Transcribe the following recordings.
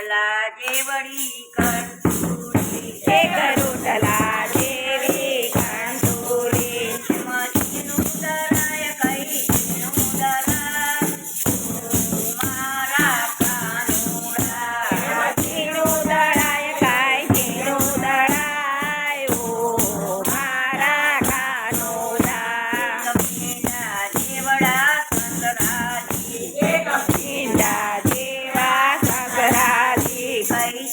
રોટલા જેવડી કંટુરી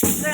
Thanks. Uh,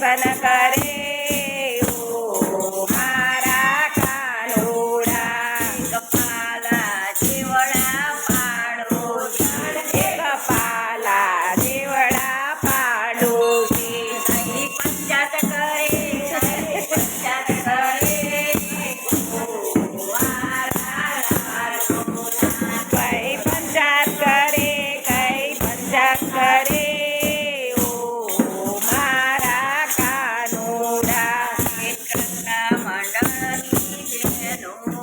દર્શન કરે. ઓ મારા કાનોડા. કપાલા જીવડા પાડો. કપાલા know.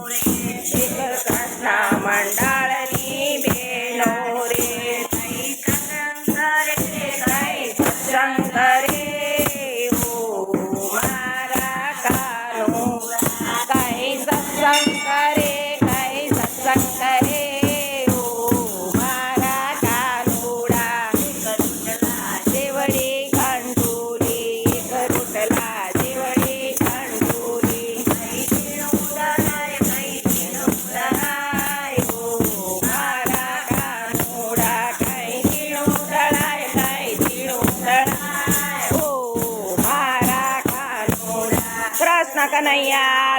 看那呀